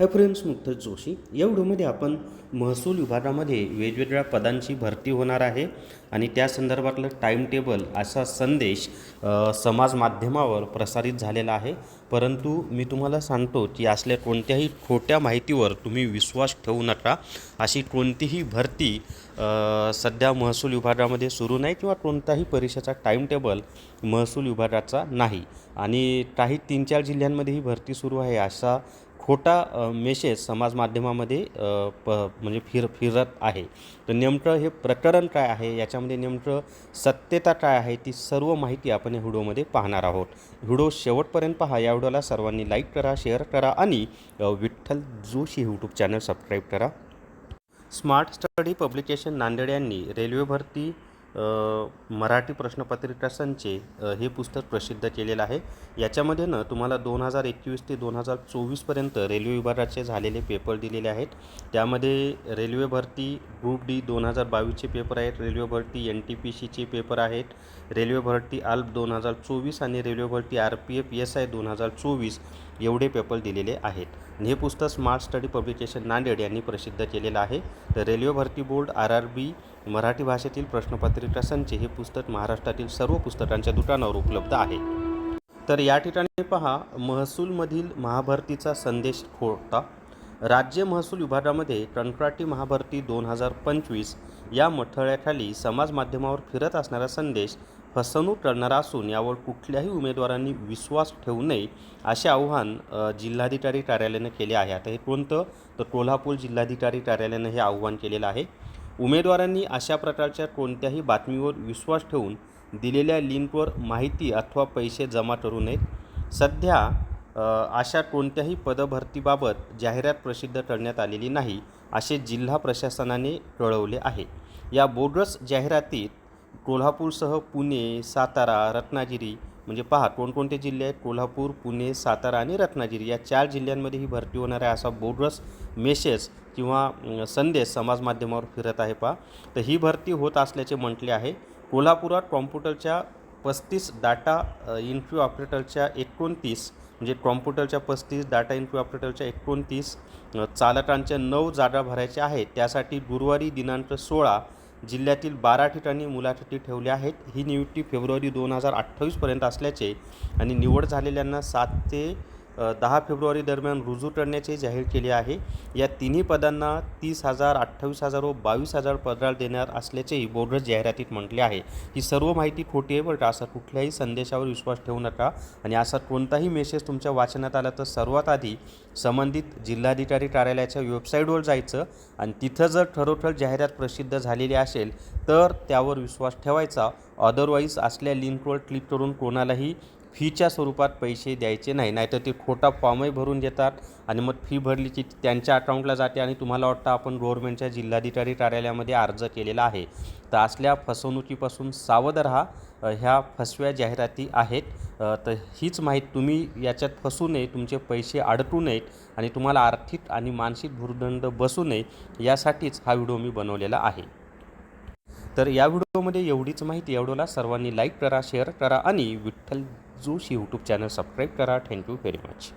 Hi friends मुक्तज Joshi या व्हिडिओमध्ये आपण महसूल विभागामध्ये वेगवेगळ्या पदांची भरती होणार आहे. आणि त्या संदर्भातलं टाईम टेबल असा संदेश समाज माध्यमावर प्रसारित झालेला आहे. परंतु मी तुम्हाला सांगतो की असल्या कोणत्याही खोट्या माहितीवर तुम्ही विश्वास ठेवू नका. अशी कोणतीही भरती सध्या महसूल विभागामध्ये सुरू नाही किंवा कोणताही परीक्षेचा टाईमटेबल महसूल विभागाचा नाही. आणि काही तीन चार जिल्ह्यांमध्ये ही भरती सुरू आहे असा खोटा मेसेज समाज माध्यमामध्ये प म्हणजे फिर फिरत आहे. तर नेमकं हे प्रकरण काय आहे? याच्यामध्ये नेमकं सत्यता काय आहे? ती सर्व माहिती आपण या व्हिडिओमध्ये पाहणार आहोत. व्हिडिओ शेवटपर्यंत पहा. या व्हिडिओला सर्वांनी लाईक करा शेअर करा आणि Vitthal Joshi YouTube channel subscribe करा. स्मार्ट स्टडी पब्लिकेशन नांदेड यांनी रेल्वे भरती मराठी प्रश्नपत्रिका संचे हे पुस्तक प्रसिद्ध केलेलं आहे. याच्यामध्ये ना तुम्हाला दोन हजार एकवीस ते दोन हजार चोवीसपर्यंत रेल्वे विभागाचे झालेले पेपर दिलेले आहेत. त्यामध्ये रेल्वे भरती ग्रुप डी दोन हजार बावीसचे पेपर आहेत रेल्वे भरती एन टी पी सीचे पेपर आहेत रेल्वे भरती आल्प दोन हजार चोवीस आणि रेल्वे भरती R P F S I दोन हजार चोवीस. एवढे पेपर दिलेले आहेत. हे पुस्तक स्मार्ट स्टडी पब्लिकेशन नांदेड यांनी प्रसिद्ध केलेलं आहे. तर रेल्वे भरती board R R B Marathi भाषेतील प्रश्नपत्रिका संच हे पुस्तक महाराष्ट्रातील सर्व पुस्तकांच्या दुकानावर उपलब्ध आहे. तर या ठिकाणी पहा महसूलमधील महाभरतीचा संदेश खोटा. राज्य महसूल विभागामध्ये कंत्राटी महाभरती दोन हजार पंचवीस या मथळ्याखाली समाज माध्यमावर फिरत असणारा संदेश फसवणूक करणारा असून यावर कुठल्याही उमेदवारांनी विश्वास ठेवू नये असे आव्हान जिल्हाधिकारी कार्यालयानं केले आहे. आता हे कोणतं? तर कोल्हापूर जिल्हाधिकारी कार्यालयानं हे आव्हान केलेलं आहे. उमेदवारांनी अशा प्रकारच्या कोणत्याही बातमीवर विश्वास ठेवून दिलेल्या लिंकवर माहिती अथवा पैसे जमा करू नयेत. सध्या अशा कोणत्याही पदभरतीबाबत जाहिरात प्रसिद्ध करण्यात आलेली नाही असे जिल्हा प्रशासनाने कळवले आहे. या बोगस जाहिरातीत कोल्हापूरसह पुणे सातारा रत्नागिरी म्हणजे पहा कोणकोणते जिल्हे आहेत? कोल्हापूर पुणे सातारा आणि रत्नागिरी. या चार जिल्ह्यांमध्ये ही भरती होणार आहे असा बोगस मेसेज किंवा संदेश समाज माध्यमावर फिरत आहे पहा. तर ही भरती होत असल्याचे म्हटले आहे. कोल्हापुरात कॉम्प्युटरच्या पस्तीस डाटा इन्फ्यू ऑपरेटरच्या एकोणतीस म्हणजे कॉम्प्युटरच्या पस्तीस डाटा इन्फ्यू ऑपरेटरच्या एकोणतीस चालकांच्या नऊ जागा भरायच्या आहेत. त्यासाठी गुरुवारी दिनांक सोळा जिल्ह्यातील बारा ठिकाणी मुलाखती ठेवल्या आहेत. ही नियुक्ती फेब्रुवारी दोन हजार अठ्ठावीसपर्यंत असल्याचे आणि निवड झालेल्यांना सात ते दहा फेब्रुवारी दरम्यान रुजू करण्याचे जाहीर केले आहे. या तिन्ही पदांना तीस हजार अठ्ठावीस हजार व बावीस हजार पगार देणार असल्याचेही बोर्डर जाहिरातीत म्हटले आहे. ही सर्व माहिती खोटी आहे बरं का असा कुठल्याही संदेशावर विश्वास ठेवू नका आणि असा कोणताही मेसेज तुमच्या वाचनात आला तर सर्वात आधी संबंधित जिल्हाधिकारी कार्यालयाच्या वेबसाईटवर जायचं आणि तिथं जर ठरोठर जाहिरात प्रसिद्ध झालेली असेल तर त्यावर विश्वास ठेवायचा. अदरवाईज असल्या लिंकवर क्लिक करून कोणालाही फीच्या स्वरूपात पैसे द्यायचे नाही नाहीतर ते खोटा फॉर्मही भरून देतात आणि मग फी भरली की त्यांच्या अकाउंटला जाते आणि तुम्हाला वाटतं आपण गव्हर्नमेंटच्या जिल्हाधिकारी कार्यालयामध्ये अर्ज केलेला आहे. तर असल्या फसवणुकीपासून सावध राहा. ह्या फसव्या जाहिराती आहेत. तर हीच माहिती तुम्ही याच्यात फसू नये तुमचे पैसे अडकू नयेत आणि तुम्हाला आर्थिक आणि मानसिक भूर्दंड बसू नये यासाठीच हा व्हिडिओ मी बनवलेला आहे. तर या व्हिडिओमध्ये एवढीच माहिती. एवढोला सर्वांनी लाईक करा शेअर करा आणि Vitthal Josh YouTube channel subscribe करा. Thank you very much.